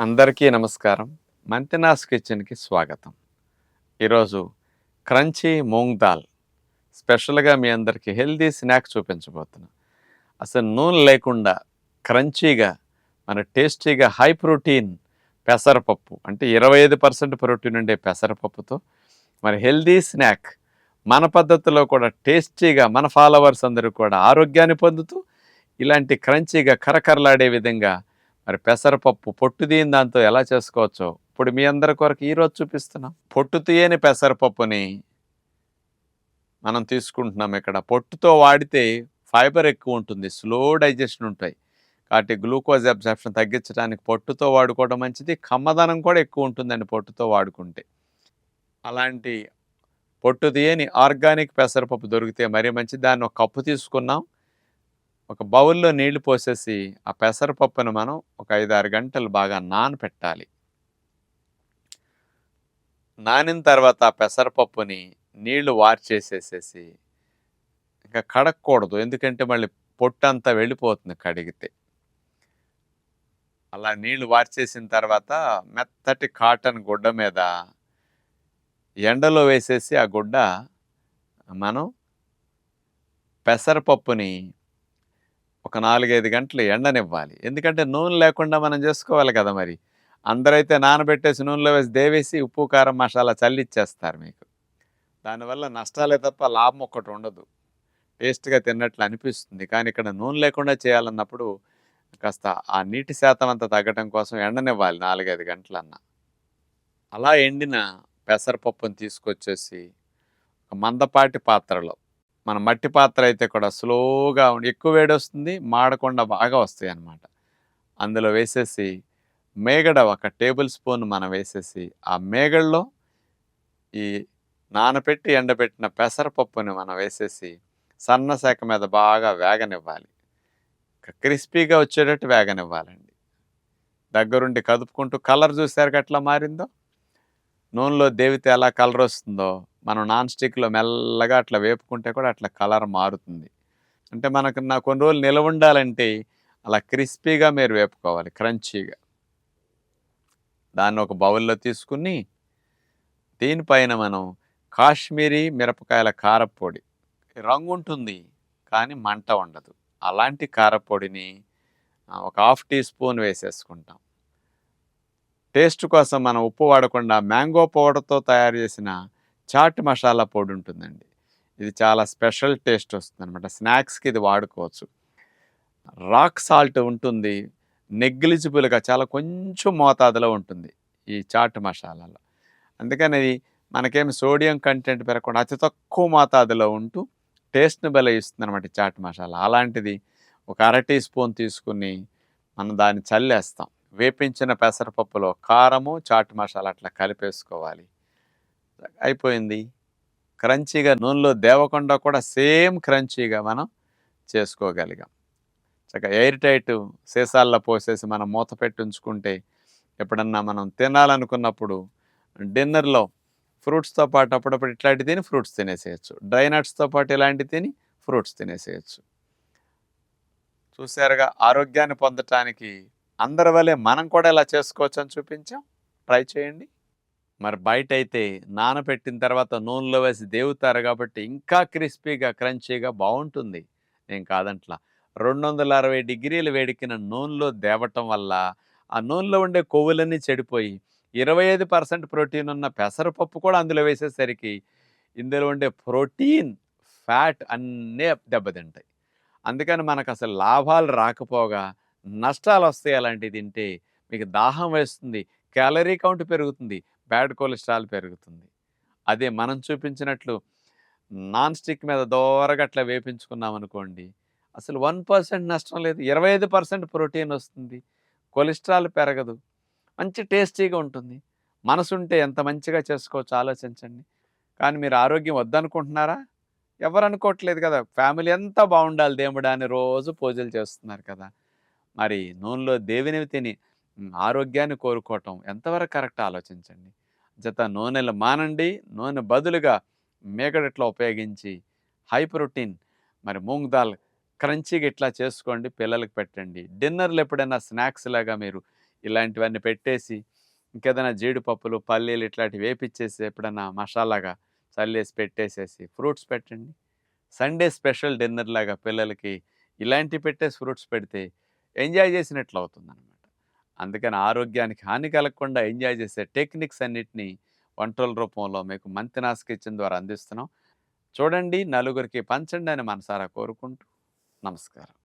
అందరికీ నమస్కారం. మంతినాస్ కిచెన్కి స్వాగతం. ఈరోజు క్రంచీ మూంగ్ దాల్ స్పెషల్గా మీ అందరికీ హెల్దీ స్నాక్ చూపించబోతున్నాను అసలు నూనె లేకుండా క్రంచీగా మన టేస్టీగా హై ప్రోటీన్ పెసరపప్పు అంటే ఇరవై ఐదు పర్సెంట్ ప్రోటీన్ ఉండే పెసరపప్పుతో మరి హెల్దీ స్నాక్ మన పద్ధతిలో కూడా టేస్టీగా మన ఫాలోవర్స్ అందరూ కూడా ఆరోగ్యాన్ని పొందుతూ ఇలాంటి క్రంచీగా కరకరలాడే విధంగా మరి పెసరపప్పు పొట్టు తీయని దాంతో ఎలా చేసుకోవచ్చో ఇప్పుడు మీ అందరి కొరకు ఈరోజు చూపిస్తున్నాం. పొట్టు తీయని పెసరపప్పుని మనం తీసుకుంటున్నాం ఇక్కడ. పొట్టుతో వాడితే ఫైబర్ ఎక్కువ ఉంటుంది స్లో డైజెషన్ ఉంటాయి. కాబట్టి గ్లూకోజ్ అబ్జర్ప్షన్ తగ్గించడానికి పొట్టుతో వాడుకోవడం మంచిది కమ్మదనం కూడా ఎక్కువ ఉంటుందండి పొట్టుతో వాడుకుంటే. అలాంటి పొట్టు తీయని ఆర్గానిక్ పెసరపప్పు దొరికితే మరీ మంచిది. దాన్ని ఒక కప్పు తీసుకున్నాం. ఒక బౌల్లో నీళ్ళు పోసేసి ఆ పెసరపప్పును మనం ఒక ఐదు ఆరు గంటలు బాగా నానపెట్టాలి. నానిన తర్వాత ఆ పెసరపప్పుని నీళ్ళు వార్చేసేసేసి ఇంకా కడగకూడదు ఎందుకంటే మళ్ళీ పొట్టంతా వెళ్ళిపోతుంది కడిగితే. అలా నీళ్ళు వార్చేసిన తర్వాత మెత్తటి కాటన్ గుడ్డ మీద ఎండలో వేసేసి ఆ గుడ్డ మనం పెసరపప్పుని ఒక నాలుగైదు గంటలు ఎండనివ్వాలి. ఎందుకంటే నూనె లేకుండా మనం చేసుకోవాలి కదా మరి. అందరైతే నానబెట్టేసి నూనెలో వేసి దేవేసి ఉప్పు కారం మసాలా చల్లిచ్చేస్తారు మీకు. దానివల్ల నష్టాలే తప్ప లాభం ఒక్కటి ఉండదు. టేస్ట్గా తిన్నట్లు అనిపిస్తుంది. కానీ ఇక్కడ నూనె లేకుండా చేయాలన్నప్పుడు కాస్త ఆ నీటి శాతం అంతా తగ్గడం కోసం ఎండనివ్వాలి నాలుగైదు గంటలన్నా. అలా ఎండిన పెసరపప్పును తీసుకొచ్చేసి ఒక మందపాటి పాత్రలో మన మట్టి పాత్ర అయితే కూడా స్లోగా ఎక్కువ వేడి వస్తుంది మాడకుండా బాగా వస్తాయి అన్నమాట. అందులో వేసేసి మేగడ ఒక టేబుల్ స్పూన్ మనం వేసేసి ఆ మేగడలో ఈ నానపెట్టి ఎండబెట్టిన పెసరపప్పుని మనం వేసేసి సన్న శాఖ మీద బాగా వేగనివ్వాలి. క్రిస్పీగా వచ్చేటట్టు వేగనివ్వాలండి. దగ్గరుండి కదుపుకుంటూ కలర్ చూసారు ఎట్లా మారిందో? నూనెలో దేవితే ఎలా కలర్ వస్తుందో మనం నాన్ స్టిక్లో మెల్లగా అట్లా వేపుకుంటే కూడా అట్లా కలర్ మారుతుంది. అంటే మనకు నా కొన్ని రోజులు నిలవ ఉండాలంటే అలా క్రిస్పీగా మీరు వేపుకోవాలి క్రంచీగా. దాన్ని ఒక బౌల్లో తీసుకుని దీనిపైన మనం కాశ్మీరీ మిరపకాయల కారపొడి. రంగు ఉంటుంది కానీ మంట ఉండదు. అలాంటి కారపొడిని ఒక హాఫ్ టీ స్పూన్ వేసేసుకుంటాం. టేస్ట్ కోసం మనం ఉప్పు వాడకుండా మ్యాంగో పౌడర్తో తయారు చేసిన చాట్ మసాలా పొడి ఉంటుందండి. ఇది చాలా స్పెషల్ టేస్ట్ వస్తుంది అనమాట స్నాక్స్కి ఇది వాడుకోవచ్చు. రాక్ సాల్ట్ ఉంటుంది. నెగ్లిజిబుల్గా చాలా కొంచెం మోతాదులో ఉంటుంది ఈ చాట్ మసాలాలో. అందుకని ఇది మనకేమి సోడియం కంటెంట్ పెరగకుండా అతి తక్కువ మోతాదులో ఉంటూ టేస్ట్ని భలే ఇస్తుంది అనమాట చాట్ మసాలా. అలాంటిది ఒక అర టీ స్పూన్ తీసుకుని మనం దాన్ని చల్లేస్తాం. వేపించిన పెసరపప్పులో కారము చాట్ మసాలా అట్లా కలిపేసుకోవాలి. అయిపోయింది. క్రంచీగా నూనెలో దేవకుండా కూడా సేమ్ క్రంచీగా మనం చేసుకోగలిగాం. చక్కగా ఎయిర్ టైట్ సీసాల్లో పోసేసి మనం మూత పెట్టి ఉంచుకుంటే ఎప్పుడన్నా మనం తినాలనుకున్నప్పుడు డిన్నర్లో ఫ్రూట్స్తో పాటు అప్పుడప్పుడు ఇట్లాంటి తిని ఫ్రూట్స్ తినేసేయచ్చు. డ్రై నట్స్తో పాటు ఇలాంటి తిని ఫ్రూట్స్ తినేసేయచ్చు. చూసారుగా ఆరోగ్యాన్ని పొందటానికి అందరి వలె మనం కూడా ఇలా చేసుకోవచ్చు అని చూపించాం. ట్రై చేయండి. మరి బయట అయితే నానబెట్టిన తర్వాత నూనెలో వేసి దేవుతారు కాబట్టి ఇంకా క్రిస్పీగా క్రంచీగా బాగుంటుంది నేను కాదంట్లా. రెండు వందల అరవై డిగ్రీలు వేడికిన నూనెలో దేవటం వల్ల ఆ నూనెలో ఉండే కొవ్వులన్నీ చెడిపోయి ఇరవై ఐదు పర్సెంట్ ప్రోటీన్ ఉన్న పెసరపప్పు కూడా అందులో వేసేసరికి ఇందులో ఉండే ప్రోటీన్ ఫ్యాట్ అన్నీ దెబ్బతింటాయి. అందుకని మనకు అసలు లాభాలు రాకపోగా నష్టాలు వస్తాయి అలాంటివి తింటే మీకు దాహం వేస్తుంది క్యాలరీ కౌంట్ పెరుగుతుంది బ్యాడ్ కొలెస్ట్రాల్ పెరుగుతుంది. అదే మనం చూపించినట్లు నాన్ స్టిక్ మీద దూరగా అట్లా వేపించుకున్నాం అనుకోండి అసలు వన్ పర్సెంట్ నష్టం లేదు. ఇరవై ఐదు పర్సెంట్ ప్రోటీన్ వస్తుంది. కొలెస్ట్రాల్ పెరగదు. మంచి టేస్టీగా ఉంటుంది. మనసు ఉంటే ఎంత మంచిగా చేసుకోవచ్చు ఆలోచించండి. కానీ మీరు ఆరోగ్యం వద్దనుకుంటున్నారా? ఎవరు అనుకోవట్లేదు కదా. ఫ్యామిలీ ఎంత బాగుండాలి. దేవుడా అని రోజు పూజలు చేస్తున్నారు కదా. మరి నూనెలో దేవిని తిని ఆరోగ్యాన్ని కోరుకోవటం ఎంతవరకు కరెక్ట్ ఆలోచించండి. జత నూనెలు మానండి. నూనె బదులుగా మేకడట్లా ఉపయోగించి హై ప్రోటీన్ మరి మూంగ్ దాల్ క్రంచీగా ఇట్లా చేసుకోండి పిల్లలకి పెట్టండి. డిన్నర్లు ఎప్పుడైనా స్నాక్స్ లాగా మీరు ఇలాంటివన్నీ పెట్టేసి ఇంకేదైనా జీడిపప్పులు పల్లీలు ఇట్లాంటివి వేపిచ్చేసి ఎప్పుడైనా మసాలాగా చల్లేసి పెట్టేసేసి ఫ్రూట్స్ పెట్టండి. సండే స్పెషల్ డిన్నర్ లాగా పిల్లలకి ఇలాంటివి పెట్టేసి ఫ్రూట్స్ పెడితే ఎంజాయ్ చేసినట్లు అవుతుంది అందుకని ఆరోగ్యానికి హాని కలగకుండా ఎంజాయ్ చేసే టెక్నిక్స్ అన్నిటినీ వంటల రూపంలో మీకు మంతినాస్ కిచెన్ ద్వారా అందిస్తున్నాం. చూడండి నలుగురికి పంచండి అని మనసారా కోరుకుంటూ నమస్కారం.